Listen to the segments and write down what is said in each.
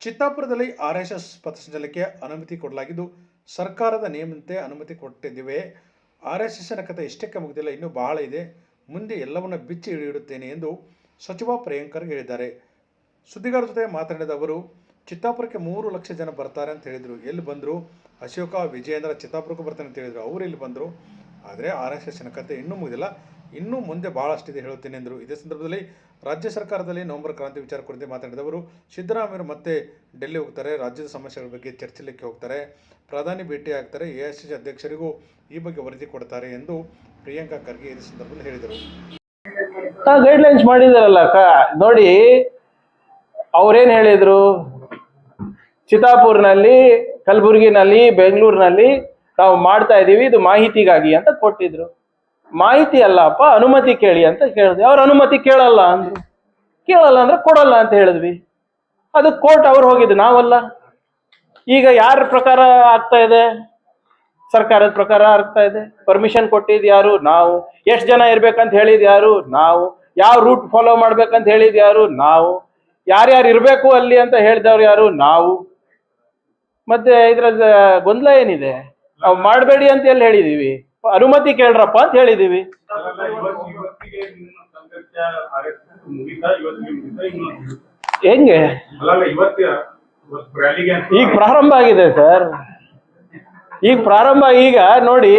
ಚಿತ್ತಾಪುರದಲ್ಲಿ R S S ಪಥಸಂಚಲನಕ್ಕೆ ಅನುಮತಿ ಕೊಡಲಾಗಿದ್ದು, ಸರ್ಕಾರದ ನಿಯಮದಂತೆ ಅನುಮತಿ ಕೊಟ್ಟಿದ್ದೇವೆ. ಆರ್ ಎಸ್ ಎಸ್ನ ಕಥೆ ಇಷ್ಟಕ್ಕೆ ಮುಗಿದಿಲ್ಲ, ಇನ್ನೂ ಬಹಳ ಇದೆ. ಮುಂದೆ ಎಲ್ಲವನ್ನು ಬಿಚ್ಚಿ ಹಿಡಿಯುತ್ತೇನೆ ಎಂದು ಸಚಿವ ಪ್ರಿಯಾಂಕರ್ ಹೇಳಿದ್ದಾರೆ. ಸುದ್ದಿಗಾರರ ಜೊತೆ ಮಾತನಾಡಿದ ಅವರು, ಚಿತ್ತಾಪುರಕ್ಕೆ ಮೂರು ಲಕ್ಷ ಜನ ಬರ್ತಾರೆ ಅಂತ ಹೇಳಿದರು. ಎಲ್ಲಿ ಬಂದರು? ಅಶೋಕ, ವಿಜಯೇಂದ್ರ ಚಿತ್ತಾಪುರಕ್ಕೆ ಬರ್ತಾನೆ ಅಂತ ಹೇಳಿದರು. ಅವರು ಇಲ್ಲಿ ಬಂದರು? ಆದರೆ ಆರ್ ಎಸ್ ಎಸ್ನ ಕತೆ ಇನ್ನೂ ಮುಗಿದಿಲ್ಲ. ಇನ್ನೂ ಮುಂದೆ ಭಾಳಷ್ಟಿದೆ ಹೇಳುತ್ತೇನೆ ಎಂದರು. ಇದೇ ಸಂದರ್ಭದಲ್ಲಿ ರಾಜ್ಯ ಸರ್ಕಾರದಲ್ಲಿ ನವೆಂಬರ್ ಕ್ರಾಂತಿ ವಿಚಾರ ಕುರಿತು ಮಾತನಾಡಿದವರು ಸಿದ್ದರಾಮಯ್ಯರು ಮತ್ತೆ ಡೆಲ್ಲಿ ಹೋಗ್ತಾರೆ, ರಾಜ್ಯದ ಸಮಸ್ಯೆಗಳ ಬಗ್ಗೆ ಚರ್ಚಿಸಲಿಕ್ಕೆ ಹೋಗ್ತಾರೆ, ಪ್ರಧಾನಿ ಭೇಟಿ ಆಗ್ತಾರೆ ಎ ಐ ಸಿ ಸಿ ಅಧ್ಯಕ್ಷರಿಗೂ ಈ ಬಗ್ಗೆ ವರದಿ ಕೊಡ್ತಾರೆ ಎಂದು ಪ್ರಿಯಾಂಕಾ ಖರ್ಗೆ ಇದೇ ಸಂದರ್ಭದಲ್ಲಿ ಹೇಳಿದರು. ಗೈಡ್ಲೈನ್ಸ್ ಮಾಡಿದಾರಲ್ಲ ಅಕ್ಕ, ನೋಡಿ, ಅವ್ರೇನ್ ಹೇಳಿದರು? ಚಿತಾಪುರ್ನಲ್ಲಿ ಕಲಬುರಗಿನಲ್ಲಿ, ಬೆಂಗಳೂರಿನಲ್ಲಿ ನಾವು ಮಾಡ್ತಾ ಇದ್ದೀವಿ ಇದು ಮಾಹಿತಿಗಾಗಿ ಅಂತ ಕೊಟ್ಟಿದ್ರು. ಮಾಹಿತಿ ಅಲ್ಲಪ್ಪ, ಅನುಮತಿ ಕೇಳಿ ಅಂತ ಕೇಳಿದ್ವಿ ಅವ್ರ ಅನುಮತಿ ಕೇಳಲ್ಲ ಅಂದ್ರು. ಕೇಳಲ್ಲ ಅಂದ್ರೆ ಕೊಡಲ್ಲ ಅಂತ ಹೇಳಿದ್ವಿ. ಅದು ಕೋರ್ಟ್ ಅವ್ರು ಹೋಗಿದ್ದು, ನಾವಲ್ಲ. ಈಗ ಯಾರ ಪ್ರಕಾರ ಆಗ್ತಾ ಇದೆ? ಸರ್ಕಾರದ ಪ್ರಕಾರ ಆಗ್ತಾ ಇದೆ. ಪರ್ಮಿಷನ್ ಕೊಟ್ಟಿದ್ ಯಾರು? ನಾವು. ಎಷ್ಟು ಜನ ಇರ್ಬೇಕಂತ ಹೇಳಿದ್ ಯಾರು? ನಾವು. ಯಾವ ರೂಟ್ ಫಾಲೋ ಮಾಡ್ಬೇಕಂತ ಹೇಳಿದ್ ಯಾರು? ನಾವು. ಯಾರ್ಯಾರು ಇರ್ಬೇಕು ಅಲ್ಲಿ ಅಂತ ಹೇಳಿದವ್ರು ಯಾರು? ನಾವು. ಮತ್ತೆ ಇದ್ರ ಗೊಂದಲ ಏನಿದೆ? ನಾವು ಮಾಡಬೇಡಿ ಅಂತ ಎಲ್ಲಿ ಹೇಳಿದೀವಿ. ಅನುಮತಿ ಕೇಳ್ರಪ್ಪ ಅಂತ ಹೇಳಿದೀವಿ. ಹೆಂಗೆ? ಈಗ ಪ್ರಾರಂಭ ಆಗಿದೆ ಸರ್. ಈಗ ಪ್ರಾರಂಭ, ಈಗ ನೋಡಿ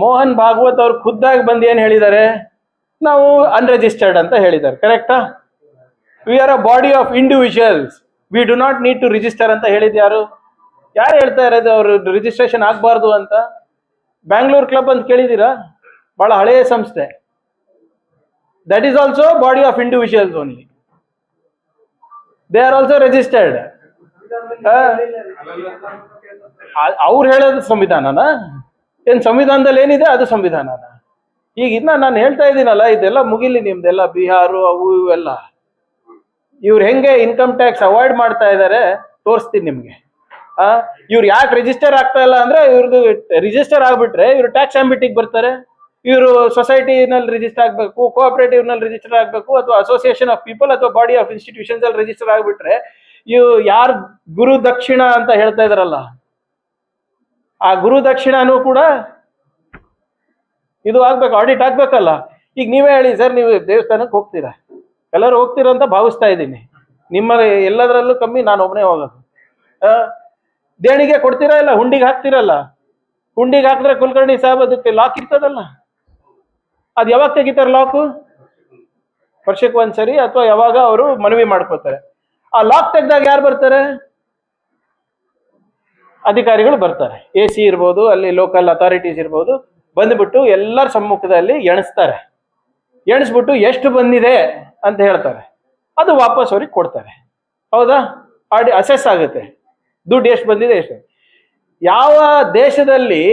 ಮೋಹನ್ ಭಾಗವತ್ ಅವ್ರು ಖುದ್ದಾಗಿ ಬಂದು ಏನ್ ಹೇಳಿದ್ದಾರೆ ನಾವು ಅನ್ರಿಜಿಸ್ಟರ್ಡ್ ಅಂತ ಹೇಳಿದ್ದಾರೆ ಕರೆಕ್ಟಾ we are a body of individuals we do not need to register ಅಂತ ಹೇಳಿದ್ಯಾರು ಯಾರು? ಹೇಳ್ತಾ ಇರೋದು ಅವರು? ರಿಜಿಸ್ಟ್ರೇಷನ್ ಆಗಬಾರ್ದು ಅಂತ? ಬ್ಯಾಂಗ್ಳೂರ್ ಕ್ಲಬ್ ಅಂತ ಕೇಳಿದ್ದೀರಾ ಬಹಳ ಹಳೆಯ ಸಂಸ್ಥೆ. That is also body of individuals only they are also registered ಅವ್ರು ಹೇಳೋದು ಸಂವಿಧಾನನ? ಏನು ಸಂವಿಧಾನದಲ್ಲಿ ಏನಿದೆ ಅದು ಸಂವಿಧಾನನ? ಈಗ ಇನ್ನ ನಾನು ಹೇಳ್ತಾ ಇದ್ದೀನಲ್ಲ, ಇದೆಲ್ಲ ಮುಗಿಲಿ ನಿಮ್ದೆಲ್ಲ ಬಿಹಾರು, ಅವು, ಇವೆಲ್ಲ. ಇವ್ರು ಹೆಂಗೆ ಇನ್ಕಮ್ ಟ್ಯಾಕ್ಸ್ ಅವಾಯ್ಡ್ ಮಾಡ್ತಾ ಇದ್ದಾರೆ ತೋರಿಸ್ತೀನಿ ನಿಮ್ಗೆ. ಇವ್ರು ಯಾಕೆ ರಿಜಿಸ್ಟರ್ ಆಗ್ತಾ ಇಲ್ಲ ಅಂದ್ರೆ ಇವ್ರದ್ದು ರಿಜಿಸ್ಟರ್ ಆಗ್ಬಿಟ್ರೆ ಇವ್ರು ಟ್ಯಾಕ್ಸ್ ಆಂಬಿಟಿಗೆ ಬರ್ತಾರೆ. ಇವರು ಸೊಸೈಟಿನಲ್ಲಿ ರಿಜಿಸ್ಟರ್ ಆಗಬೇಕು ಕೋಆಪರೇಟಿವ್ನಲ್ಲಿ ರಿಜಿಸ್ಟರ್ ಆಗಬೇಕು ಅಥವಾ ಅಸೋಸಿಯೇಷನ್ ಆಫ್ ಪೀಪಲ್ ಅಥವಾ ಬಾಡಿ ಆಫ್ ಇನ್ಸ್ಟಿಟ್ಯೂಷನ್ಸ್ ಅಲ್ಲಿ ರಿಜಿಸ್ಟರ್ ಆಗ್ಬಿಟ್ರೆ ಇವು ಯಾರು ಗುರು ದಕ್ಷಿಣ ಅಂತ ಹೇಳ್ತಾ ಇದಾರಲ್ಲ, ಆ ಗುರು ದಕ್ಷಿಣನೂ ಕೂಡ ಇದು ಆಗ್ಬೇಕು ಆಡಿಟ್ ಆಗ್ಬೇಕಲ್ಲ. ಈಗ ನೀವೇ ಹೇಳಿ, ಸರ್, ನೀವು ದೇವಸ್ಥಾನಕ್ಕೆ ಹೋಗ್ತೀರಾ? ಎಲ್ಲರೂ ಹೋಗ್ತೀರಾ ಅಂತ ಭಾವಿಸ್ತಾ ಇದ್ದೀನಿ. ನಿಮ್ಮ ಎಲ್ಲದರಲ್ಲೂ ಕಮ್ಮಿ ನಾನು ಒಬ್ಬನೇ ಹೋಗೋದು ದೇಣಿಗೆ ಕೊಡ್ತೀರಾ ಇಲ್ಲ? ಹುಂಡಿಗೆ ಹಾಕ್ತಿರಲ್ಲ? ಹುಂಡಿಗೆ ಹಾಕಿದ್ರೆ ಕುಲಕರ್ಣಿ ಸಾಹೇಬ್ ಅದಕ್ಕೆ ಲಾಕ್ ಇರ್ತದಲ್ಲ? ಅದು ಯಾವಾಗ ತೆಗಿತಾರೆ ಲಾಕು ವರ್ಷಕ್ಕೆ ಒಂದ್ಸರಿ ಅಥವಾ ಯಾವಾಗ ಅವರು ಮನವಿ ಮಾಡ್ಕೋತಾರೆ ಆ ಲಾಕ್ ತೆಗ್ದಾಗ ಯಾರು ಬರ್ತಾರೆ? ಅಧಿಕಾರಿಗಳು ಬರ್ತಾರೆ. ಎ ಸಿ ಇರ್ಬೋದು, ಅಲ್ಲಿ ಲೋಕಲ್ ಅಥಾರಿಟೀಸ್ ಇರ್ಬೋದು. ಬಂದ್ಬಿಟ್ಟು ಎಲ್ಲರ ಸಮ್ಮುಖದಲ್ಲಿ ಎಣಿಸ್ತಾರೆ. ಎಣಿಸ್ಬಿಟ್ಟು ಎಷ್ಟು ಬಂದಿದೆ ಅಂತ ಹೇಳ್ತಾರೆ. ಅದು ವಾಪಸ್ ಅವ್ರಿಗೆ ಕೊಡ್ತಾರೆ. ಹೌದಾ? ಆಡಿ ಅಸೆಸ್ ಆಗುತ್ತೆ. ದುಡ್ಡು ಎಷ್ಟು ಬಂದಿದೆ ಎಷ್ಟು ಯಾವ ದೇಶದಲ್ಲಿ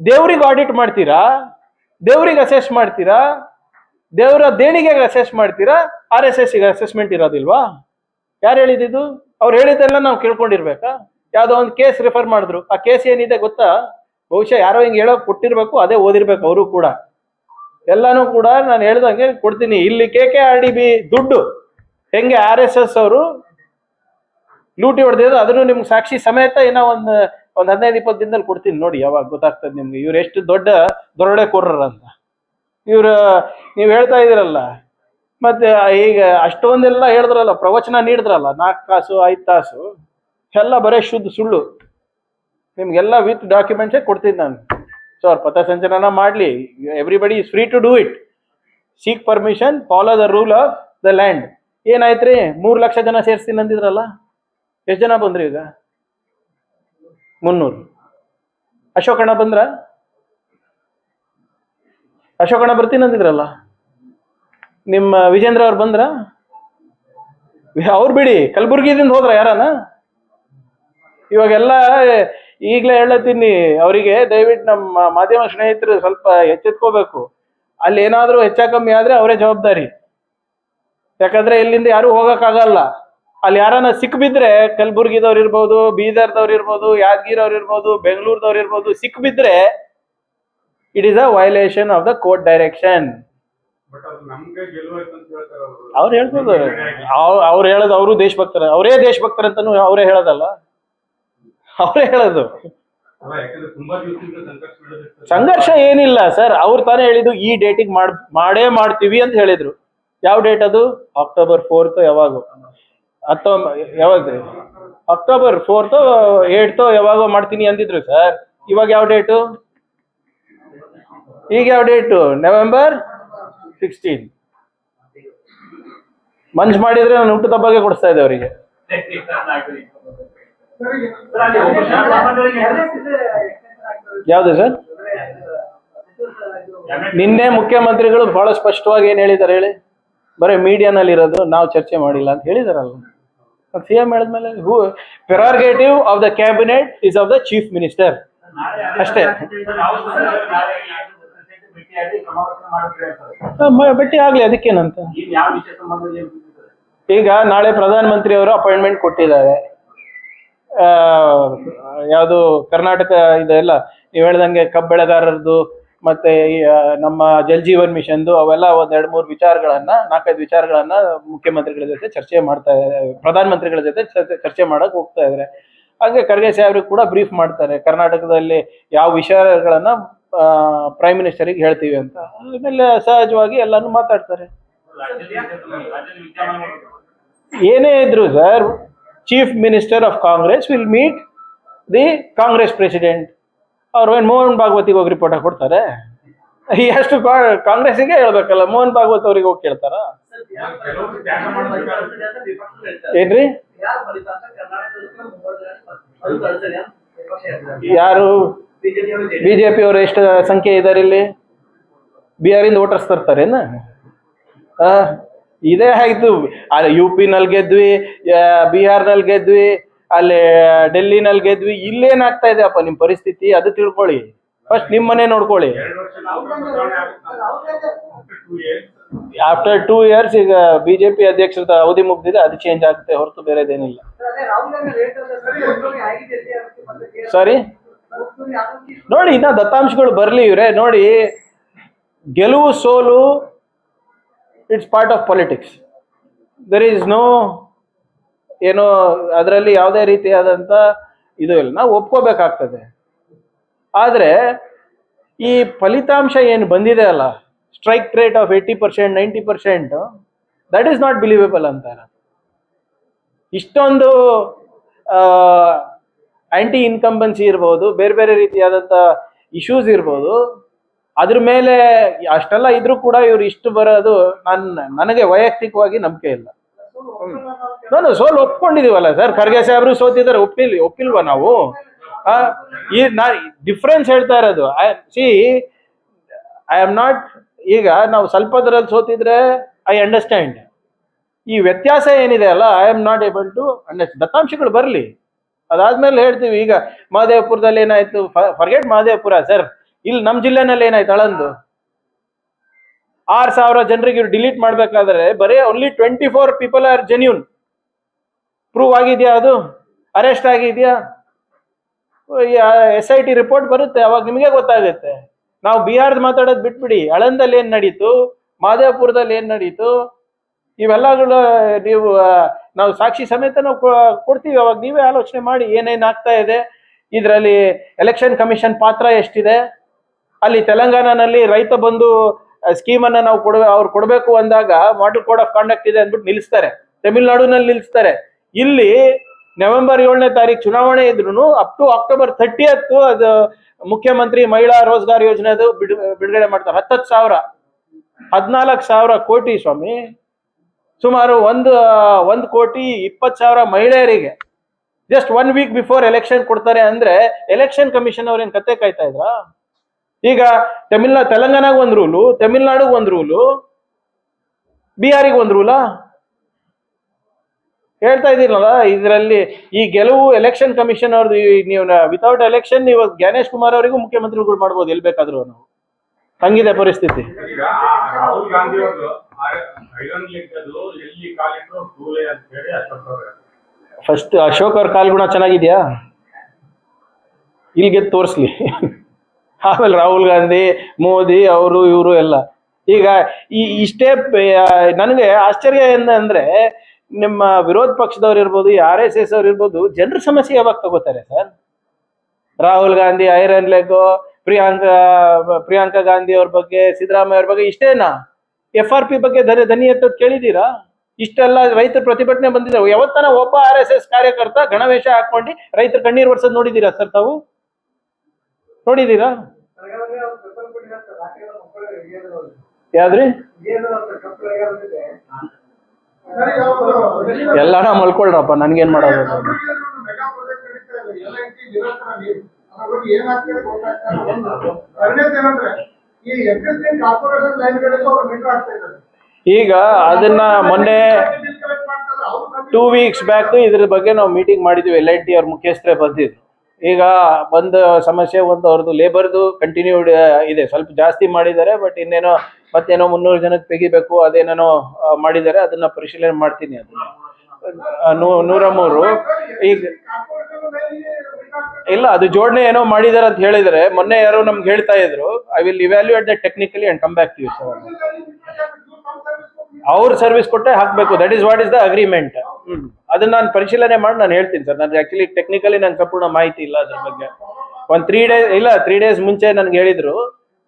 ದೇವ್ರಿಗೆ ಆಡಿಟ್ ಮಾಡ್ತೀರಾ, ದೇವ್ರಿಗೆ ಅಸೆಸ್ ಮಾಡ್ತೀರಾ, ದೇವರ ದೇಣಿಗೆಗೆ ಅಸೆಸ್ ಮಾಡ್ತೀರಾ ಆರ್ ಎಸ್ ಎಸ್ ಅಸೆಸ್ಮೆಂಟ್ ಇರೋದಿಲ್ವಾ? ಯಾರು ಹೇಳಿದ್ದು ಅವ್ರು ಹೇಳಿದ್ದೆಲ್ಲ ನಾವು ಕೇಳ್ಕೊಂಡಿರ್ಬೇಕಾ? ಯಾವುದೋ ಒಂದು ಕೇಸ್ ರೆಫರ್ ಮಾಡಿದ್ರು. ಆ ಕೇಸ್ ಏನಿದೆ ಗೊತ್ತಾ? ಬಹುಶಃ ಯಾರೋ ಹಿಂಗೆ ಹೇಳೋ ಕೊಟ್ಟಿರ್ಬೇಕು, ಅದೇ ಓದಿರ್ಬೇಕು ಅವರು ಕೂಡ. ಎಲ್ಲಾನು ಕೂಡ ನಾನು ಹೇಳ್ದಂಗೆ ಕೊಡ್ತೀನಿ. ಇಲ್ಲಿ K K R D B ದುಡ್ಡು. ಹೆಂಗೆ ಆರ್ ಎಸ್ ಎಸ್ ಅವರು ಲೂಟಿ ಹೊಡೆದಿದ್ದು ಅದನ್ನು ನಿಮ್ಗೆ ಸಾಕ್ಷಿ ಸಮೇತ ಏನೋ ಒಂದು ಒಂದು ಹದಿನೈದು, ಇಪ್ಪತ್ತು ದಿನದಲ್ಲಿ ಕೊಡ್ತೀನಿ ನೋಡಿ, ಯಾವಾಗ ಗೊತ್ತಾಗ್ತದೆ ನಿಮ್ಗೆ. ಇವ್ರು ಎಷ್ಟು ದೊಡ್ಡ ದೊರಡೆ ಕೊರ್ರ ಅಂತ. ಇವ್ರ, ನೀವು ಹೇಳ್ತಾ ಇದ್ದೀರಲ್ಲ, ಮತ್ತೆ ಈಗ ಅಷ್ಟೊಂದೆಲ್ಲ ಹೇಳಿದ್ರಲ್ಲ, ಪ್ರವಚನ ನೀಡಿದ್ರಲ್ಲ ನಾಲ್ಕು ತಾಸು ಐದು ತಾಸು ಎಲ್ಲ ಬರೀ ಶುದ್ಧ ಸುಳ್ಳು. ನಿಮ್ಗೆಲ್ಲ ವಿತ್ ಡಾಕ್ಯುಮೆಂಟ್ಸೇ ಕೊಡ್ತೀನಿ ನಾನು. ಸೊ ಅವ್ರ ಪಥಸಂಚಲನ ಮಾಡಲಿ. Everybody is free to do it. Seek permission, follow the rule of the land. ಏನಾಯ್ತು ರೀ ಮೂರು ಲಕ್ಷ ಜನ ಸೇರಿಸ್ತೀನಿ ಅಂದಿದ್ರಲ್ಲ ಎಷ್ಟು ಜನ ಬಂದ್ರಿ ಈಗ? ಮುನ್ನೂರು. ಅಶೋಕಣ್ಣ ಬಂದ್ರ? ಅಶೋಕಣ್ಣ ಬರ್ತೀನಿ ಅಂದಿದ್ರಲ್ಲ. ನಿಮ್ಮ ವಿಜೇಂದ್ರ ಅವ್ರು ಬಂದ್ರ? ಅವ್ರು ಬಿಡಿ, ಕಲಬುರ್ಗಿದಿಂದ ಹೋದ್ರ ಯಾರನ? ಇವಾಗೆಲ್ಲ ಈಗಲೇ ಹೇಳತ್ತೀನಿ, ಅವರಿಗೆ ದಯವಿಟ್ಟು ನಮ್ಮ ಮಾಧ್ಯಮ ಸ್ನೇಹಿತರು ಸ್ವಲ್ಪ ಎಚ್ಚೆತ್ಕೋಬೇಕು. ಅಲ್ಲಿ ಏನಾದರೂ ಹೆಚ್ಚ ಕಮ್ಮಿ ಆದ್ರೆ ಅವರೇ ಜವಾಬ್ದಾರಿ. ಯಾಕಂದ್ರೆ ಇಲ್ಲಿಂದ ಯಾರು ಹೋಗಕ್ಕಾಗಲ್ಲ. ಅಲ್ಲಿ ಯಾರನ್ನ ಸಿಕ್ಬಿದ್ರೆ ಕಲಬುರ್ಗಿದವ್ರು ಇರ್ಬೋದು ಬೀದರ್ದವ್ರು ಇರ್ಬೋದು ಯಾದಗಿರವ್ರು ಇರ್ಬೋದು ಬೆಂಗಳೂರದವ್ರು ಇರ್ಬೋದು ಸಿಕ್ಬಿದ್ರೆ it is a violation of the court direction ಅವರು ಹೇಳ್ಬೋದು. ಅವ್- ಅವ್ರು ಹೇಳೋದು ಅವರು ದೇಶಭಕ್ತರ. ಅವರೇ ದೇಶಭಕ್ತರ ಅಂತಾನು ಅವರೇ ಹೇಳೋದಲ್ಲ. ಅವರೇ ಹೇಳೋದು. ಸಂಘರ್ಷ ಏನಿಲ್ಲ ಸರ್. ಅವ್ರು ತಾನೇ ಹೇಳಿದ್ದು ಈ ಡೇಟಿಗೆ ಮಾಡ್ ಮಾಡೇ ಮಾಡ್ತೀವಿ ಅಂತ ಹೇಳಿದ್ರು. ಯಾವ ಡೇಟ್ ಅದು? ಅಕ್ಟೋಬರ್ ಫೋರ್ತ್ ಯಾವಾಗ. ಹತ್ತೊಂಬ ಯಾವಾಗ ಅಕ್ಟೋಬರ್ ಫೋರ್ತ್ ಏಟ್ತೋ ಯಾವಾಗೋ ಮಾಡ್ತೀನಿ ಅಂದಿದ್ರು ಸರ್ ಇವಾಗ ಯಾವ ಡೇಟು ಈಗ ಯಾವ ಡೇಟು ನವೆಂಬರ್ ಸಿಕ್ಸ್ಟೀನ್ ಮಂಜ್ ಮಾಡಿದ್ರೆ ನಾನು ಹುಟ್ಟು ತಬ್ಬಾಗೆ ಕೊಡಿಸ್ತಾ ಇದ್ದೆ ಅವರಿಗೆ. ಯಾವುದು ಸರ್ ನಿನ್ನೆ ಮುಖ್ಯಮಂತ್ರಿಗಳು ಬಹಳ ಸ್ಪಷ್ಟವಾಗಿ ಏನ್ ಹೇಳಿದಾರೆ ಹೇಳಿ? ಬರೀ ಮೀಡಿಯಾನಲ್ಲಿ ಇರೋದು ನಾವು ಚರ್ಚೆ ಮಾಡಿಲ್ಲ ಅಂತ ಹೇಳಿದಾರಲ್ಲ ಸಿ ಎಂ ಹೇಳಿದ್ಮೇಲೆ who prerogative of the cabinet is of the chief minister ಅಷ್ಟೇ. ಭೇಟಿ ಆಗ್ಲಿ, ಅದಕ್ಕೇನಂತ. ಈಗ ನಾಳೆ ಪ್ರಧಾನಮಂತ್ರಿ ಅವರು ಅಪಾಯಿಂಟ್ಮೆಂಟ್ ಕೊಟ್ಟಿದ್ದಾರೆ ಯಾವುದು ಕರ್ನಾಟಕ, ಇದೆಲ್ಲ, ನೀವು ಹೇಳ್ದಂಗೆ ಕಬ್ಬು ಬೆಳೆಗಾರರದು ಮತ್ತೆ ನಮ್ಮ ಜಲ್ ಜೀವನ್ ಮಿಷನ್ದು ಅವೆಲ್ಲ ಒಂದ್ ಎರಡ್ ಮೂರು ವಿಚಾರಗಳನ್ನ, ನಾಲ್ಕೈದು ವಿಚಾರಗಳನ್ನ ಮುಖ್ಯಮಂತ್ರಿಗಳ ಜೊತೆ ಚರ್ಚೆ ಮಾಡ್ತಾ ಇದ್ದಾರೆ, ಪ್ರಧಾನಮಂತ್ರಿಗಳ ಜೊತೆ ಚರ್ಚೆ- ಮಾಡಕ್ ಹೋಗ್ತಾ ಇದ್ದಾರೆ. ಹಾಗೆ ಖರ್ಗೆ ಕೂಡ ಬ್ರೀಫ್ ಮಾಡ್ತಾರೆ, ಕರ್ನಾಟಕದಲ್ಲಿ ಯಾವ ವಿಚಾರಗಳನ್ನ ಪ್ರೈಮ್ ಮಿನಿಸ್ಟರಿಗೆ ಹೇಳ್ತೀವಿ ಅಂತ. ಆಮೇಲೆ ಸಹಜವಾಗಿ ಎಲ್ಲಾನು ಮಾತಾಡ್ತಾರೆ. ಏನೇ ಇದ್ರು sir chief minister of Congress will meet the Congress president ಅವ್ರು ಏನ್ ಮೋಹನ್ ಭಾಗವತಿಗೆ ಹೋಗಿ ರಿಪೋರ್ಟ್ ಕೊಡ್ತಾರೆ? ಎಷ್ಟು ಕಾಂಗ್ರೆಸ್ಸಿಗೆ ಹೇಳ್ಬೇಕಲ್ಲ, ಮೋಹನ್ ಭಾಗವತ್ ಅವ್ರಿಗೆ ಹೋಗಿ ಕೇಳ್ತಾರ? ಏನ್ರಿ? ಯಾರು? ಬಿಜೆಪಿ ಅವರು ಎಷ್ಟು ಸಂಖ್ಯೆ ಇದಾರೆ ಇಲ್ಲಿ? ಬಿಹಾರಿಂದ ವೋಟರ್ಸ್ ತರ್ತಾರೇನ ಇದೇ ಆಯ್ತು ಯು ಪಿ ನಲ್ಲಿ ಗೆದ್ವಿ ಬಿಹಾರ್ನಲ್ಲಿ ಗೆದ್ವಿ ಅಲ್ಲಿ ಡೆಲ್ಲಿನಲ್ಲಿ ಗೆದ್ವಿ ಇಲ್ಲೇನಾಗ್ತಾ ಇದೆ ಅಪ್ಪ ನಿಮ್ ಪರಿಸ್ಥಿತಿ? ಅದು ತಿಳ್ಕೊಳ್ಳಿ. ಫಸ್ಟ್ ನಿಮ್ ಮನೆ ನೋಡ್ಕೊಳ್ಳಿ. ಆಫ್ಟರ್ ಟೂ ಇಯರ್ಸ್ ಈಗ ಬಿಜೆಪಿ ಅಧ್ಯಕ್ಷರ ಅವಧಿ ಮುಗ್ದಿದೆ, ಅದು ಚೇಂಜ್ ಆಗುತ್ತೆ ಹೊರತು ಬೇರೆದೇನಿಲ್ಲ ಸಾರಿ ನೋಡಿ, ಇನ್ನ ದತ್ತಾಂಶಗಳು ಬರ್ಲಿ ಇವ್ರೆ. ನೋಡಿ, ಗೆಲುವು ಸೋಲು it's part of politics there is no ಏನೋ ಅದರಲ್ಲಿ ಯಾವುದೇ ರೀತಿಯಾದಂಥ ಇದು ಇಲ್ಲ. ನಾವು ಒಪ್ಕೋಬೇಕಾಗ್ತದೆ. ಆದರೆ ಈ ಫಲಿತಾಂಶ ಏನು ಬಂದಿದೆ ಅಲ್ಲ? Strike rate of eighty percent, ninety percent that is not believable ಅಂತಾರೆ ಇಷ್ಟೊಂದು ಆಂಟಿ ಇನ್ಕಂಬನ್ಸಿ ಇರ್ಬೋದು, ಬೇರೆ ಬೇರೆ ರೀತಿಯಾದಂಥ ಇಶ್ಯೂಸ್ ಇರ್ಬೋದು. ಅದ್ರ ಮೇಲೆ ಅಷ್ಟೆಲ್ಲ ಇದ್ರೂ ಕೂಡ ಇವ್ರು ಇಷ್ಟು ಬರೋದು ನನ್ನ ನನಗೆ ವೈಯಕ್ತಿಕವಾಗಿ ನಂಬಿಕೆ ಇಲ್ಲ. ನಾನು ಸೋಲು ಒಪ್ಕೊಂಡಿದೀವಲ್ಲ ಸರ್? ಖರ್ಗೆ ಸಾಹೇಬ್ರು ಸೋತಿದ್ದಾರೆ, ಒಪ್ಪಿಲ್, ಒಪ್ಪಿಲ್ವಾ ನಾವು? ಈ ನಾ ಡಿಫ್ರೆನ್ಸ್ ಹೇಳ್ತಾ ಇರೋದು. ಸಿ ಐ ಆಮ್ ನಾಟ್ ಈಗ ನಾವು ಸ್ವಲ್ಪದ್ರಲ್ಲಿ ಸೋತಿದ್ರೆ ಐ ಅಂಡರ್ಸ್ಟ್ಯಾಂಡ್ ಈ ವ್ಯತ್ಯಾಸ ಏನಿದೆ ಅಲ್ಲ I am not able to understand ದತ್ತಾಂಶಗಳು ಬರಲಿ. ಅದಾದ್ಮೇಲೆ ಹೇಳ್ತೀವಿ, ಈಗ ಮಹದೇವಪುರದಲ್ಲಿ ಏನಾಯ್ತು? ಫರ್ಗೆಟ್ ಮಹದೇವಪುರ ಸರ್ ಇಲ್ಲಿ ನಮ್ಮ ಜಿಲ್ಲೆನಲ್ಲಿ ಏನಾಯ್ತು ಅಳಂದು ಆರ್ ಸಾವಿರ ಜನರಿಗೆ ಇವ್ರು ಡಿಲೀಟ್ ಮಾಡ್ಬೇಕಾದ್ರೆ ಬರೀ only twenty four people are genuine prove ಆಗಿದೆಯಾ ಅದು? ಅರೆಸ್ಟ್ ಆಗಿದೆಯಾ? ಎಸ್ ಐ ಟಿ ರಿಪೋರ್ಟ್ ಬರುತ್ತೆ, ಅವಾಗ ನಿಮಗೆ ಗೊತ್ತಾಗುತ್ತೆ. ನಾವು ಬಿಹಾರದ ಮಾತಾಡೋದು ಬಿಟ್ಬಿಡಿ. ಅಳಂದಲ್ಲಿ ಏನ್ ನಡೀತು? ಮಾದೇವಪುರದಲ್ಲಿ ಏನ್ ನಡೀತು? ಇವೆಲ್ಲಗಳು ನೀವು ನಾವು ಸಾಕ್ಷಿ ಸಮೇತ ನಾವು ಕೊಡ್ತೀವಿ, ಅವಾಗ ನೀವೇ ಆಲೋಚನೆ ಮಾಡಿ ಏನೇನು ಆಗ್ತಾ ಇದೆ. ಇದರಲ್ಲಿ ಎಲೆಕ್ಷನ್ ಕಮಿಷನ್ ಪಾತ್ರ ಎಷ್ಟಿದೆ? ಅಲ್ಲಿ ತೆಲಂಗಾಣನಲ್ಲಿ ರೈತ ಬಂಧು ಸ್ಕೀಮ್ ಅನ್ನ ನಾವು ಕೊಡ ಅವ್ರು ಕೊಡಬೇಕು ಅಂದಾಗ ಮಾಡೆಲ್ ಕೋಡ್ ಆಫ್ ಕಾಂಡಕ್ಟ್ ಇದೆ ಅಂದ್ಬಿಟ್ಟು ನಿಲ್ಲಿಸ್ತಾರೆ. ತಮಿಳ್ನಾಡುನಲ್ಲಿ ನಿಲ್ಲಿಸ್ತಾರೆ. ಇಲ್ಲಿ ನವೆಂಬರ್ ಏಳನೇ ತಾರೀಕು ಚುನಾವಣೆ ಇದ್ರು ಅಪ್ ಟು ಅಕ್ಟೋಬರ್ ಥರ್ಟಿಯತ್ ಅದು ಮುಖ್ಯಮಂತ್ರಿ ಮಹಿಳಾ ರೋಜ್ಗಾರ್ ಯೋಜನೆ ಅದು ಬಿಡುಗಡೆ ಮಾಡ್ತಾರೆ. ಹತ್ತತ್ತು ಸಾವಿರ. ಹದಿನಾಲ್ಕು ಸಾವಿರ ಕೋಟಿ ಸ್ವಾಮಿ. ಸುಮಾರು ಒಂದು ಒಂದು ಕೋಟಿ ಇಪ್ಪತ್ತು ಸಾವಿರ ಮಹಿಳೆಯರಿಗೆ just one week before election ಕೊಡ್ತಾರೆ ಅಂದ್ರೆ ಎಲೆಕ್ಷನ್ ಕಮಿಷನ್ ಅವ್ರೇನ್ ಕತೆ ಕಾಯ್ತಾ ಇದ್ರಾ? ಈಗ ತಮಿಳ್ನಾಡು ತೆಲಂಗಾಣಗ್ ಒಂದ್ ರೂಲು ತಮಿಳ್ನಾಡುಗ್ ಒಂದ್ ರೂಲು ಬಿಹಾರಿಗೆ ಒಂದ್ ರೂಲಾ? ಹೇಳ್ತಾ ಇದ್ದೀರಲ್ಲ ಇದರಲ್ಲಿ ಈ ಗೆಲುವು ಎಲೆಕ್ಷನ್ ಕಮಿಷನ್ ಅವ್ರದ್ದು ನೀವು ವಿತೌಟ್ ಎಲೆಕ್ಷನ್ ನೀವು ಜ್ಞಾನೇಶ್ ಕುಮಾರ್ ಅವರಿಗೂ ಮುಖ್ಯಮಂತ್ರಿಗಳು ಮಾಡ್ಬೋದು ಎಲ್ಲಿ ಬೇಕಾದ್ರೂ ನಾವು ಹಂಗಿದೆ ಪರಿಸ್ಥಿತಿ. ರಾಹುಲ್ ಗಾಂಧಿ. ಫಸ್ಟ್ ಅಶೋಕ್ ಅವ್ರ ಕಾಲ್ಗುಣ ಚೆನ್ನಾಗಿದ್ಯಾ? ಇಲ್ಲಿಗೆ ತೋರಿಸ್ಲಿ. ಆಮೇಲೆ ರಾಹುಲ್ ಗಾಂಧಿ, ಮೋದಿ, ಅವರು, ಇವರು ಎಲ್ಲ. ಈಗ ಈ ಇಷ್ಟೇ ನನಗೆ ಆಶ್ಚರ್ಯ ಏನಂದ್ರೆ ನಿಮ್ಮ ವಿರೋಧ ಪಕ್ಷದವ್ರು ಇರ್ಬೋದು ಆರ್ ಎಸ್ ಎಸ್ ಅವ್ರು ಇರ್ಬೋದು, ಜನರ ಸಮಸ್ಯೆ ಯಾವಾಗ ತಗೋತಾರೆ sir? Rahul Gandhi, iron leg Priyanka Priyanka Gandhi ಅವ್ರ ಬಗ್ಗೆ, ಸಿದ್ದರಾಮಯ್ಯ ಅವ್ರ ಬಗ್ಗೆ ಇಷ್ಟೇನಾ? ಎಫ್ ಆರ್ ಪಿ ಬಗ್ಗೆ ದನಿ ಧನಿ ಎತ್ತದ್ ಕೇಳಿದೀರಾ ಇಷ್ಟೆಲ್ಲ ರೈತರ ಪ್ರತಿಭಟನೆ ಬಂದಿದ್ದಾರೆ ಯಾವತ್ತನ ಒಬ್ಬ ಆರ್ ಎಸ್ ಎಸ್ ಕಾರ್ಯಕರ್ತ ಗಣವೇಶ ಹಾಕೊಂಡು ರೈತರ ಕಣ್ಣೀರ್ ಒರ್ಸೋದ್ ನೋಡಿದ್ದೀರಾ ಸರ್ ತಾವು? ನೋಡಿದೀರಾ ಯಾವ್ದ್ರಿ? ಎಲ್ಲಾರ ಮಲ್ಕೊಳ್ರಪ್ಪ, ನನ್ಗೇನ್ ಮಾಡೋದು? ಈಗ ಅದನ್ನ ಮೊನ್ನೆ ಟೂ ವೀಕ್ಸ್ ಬ್ಯಾಕ್ ಇದ್ರ ಬಗ್ಗೆ ನಾವು ಮೀಟಿಂಗ್ ಮಾಡಿದ್ವಿ ಎಲ್ ಐ ಟಿ ಅವ್ರ ಮುಖ್ಯಸ್ಥರೇ ಬಂದಿದ್ರು ಈಗ ಒಂದು ಸಮಸ್ಯೆ ಒಂದು ಅವ್ರದ್ದು ಲೇಬರ್ದು ಕಂಟಿನ್ಯೂಡ್ ಇದೆ. ಸ್ವಲ್ಪ ಜಾಸ್ತಿ ಮಾಡಿದ್ದಾರೆ ಬಟ್ ಇನ್ನೇನೋ ಮತ್ತೇನೋ ಮುನ್ನೂರು ಜನಕ್ಕೆ ತೆಗಿಬೇಕು, ಅದೇನೇನೋ ಮಾಡಿದ್ದಾರೆ, ಅದನ್ನ ಪರಿಶೀಲನೆ ಮಾಡ್ತೀನಿ ಅದು. ನೂರ ಮೂರು. ಈಗ ಇಲ್ಲ, ಅದು ಜೋಡಣೆ ಏನೋ ಮಾಡಿದಾರೆ ಅಂತ ಹೇಳಿದರೆ, ಮೊನ್ನೆ ಯಾರೋ ನಮ್ಗೆ ಹೇಳ್ತಾ ಇದ್ರು I will evaluate the technically and come back to you sir ಅವ್ರ ಸರ್ವಿಸ್ ಕೊಟ್ಟೆ ಹಾಕ್ಬೇಕು. That is what is the agreement ಅದನ್ನ ನಾನು ಪರಿಶೀಲನೆ ಮಾಡಿ ನಾನು ಹೇಳ್ತೀನಿ ಸರ್. ನನಗೆ ಆಕ್ಚುಲಿ ಟೆಕ್ನಿಕಲಿ ನಂಗೆ ಸಂಪೂರ್ಣ ಮಾಹಿತಿ ಇಲ್ಲ ಅದ್ರ ಬಗ್ಗೆ. ಒಂದು ತ್ರೀ ಡೇಸ್ ಇಲ್ಲ ತ್ರೀ ಡೇಸ್ ಮುಂಚೆ ನನ್ಗೆ ಹೇಳಿದ್ರು.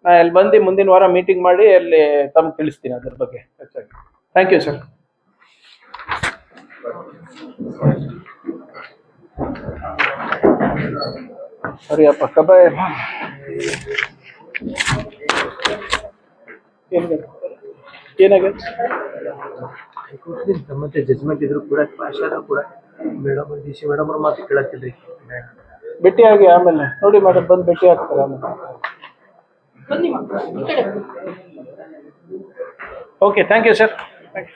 ನಾ ಅಲ್ಲಿ ಬಂದು ಮುಂದಿನ ವಾರ ಮೀಟಿಂಗ್ ಮಾಡಿ ಅಲ್ಲಿ ತಮ್ಗೆ ತಿಳಿಸ್ತೀನಿ ಅದ್ರ ಬಗ್ಗೆ. ಥ್ಯಾಂಕ್ ಯು ಸರ್ ಸರಿಯಪ್ಪ, ಕಬಾಯ್. ಏನಾಗಿದೆ ಹೈಕೋರ್ಟ್ನಿಂದ ಮತ್ತೆ ಜಜ್ಮೆಂಟ್ ಇದ್ರು ಕೂಡ ಕ್ಲಾಶ್ ಆದ್ರೂ ಕೂಡ. ಮೇಡಮ್ ಡಿ ಸಿ ಮೇಡಮ್ ಅವ್ರ ಮಾತು ಕೇಳತ್ತಿಲ್ರಿ. ಭೇಟಿಯಾಗಿ ಆಮೇಲೆ. ನೋಡಿ ಮೇಡಮ್ ಬಂದು ಭೇಟಿ ಆಗ್ತಾರೆ ಆಮೇಲೆ. Okay thank you sir Thank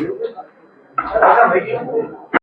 you. 好像没听过。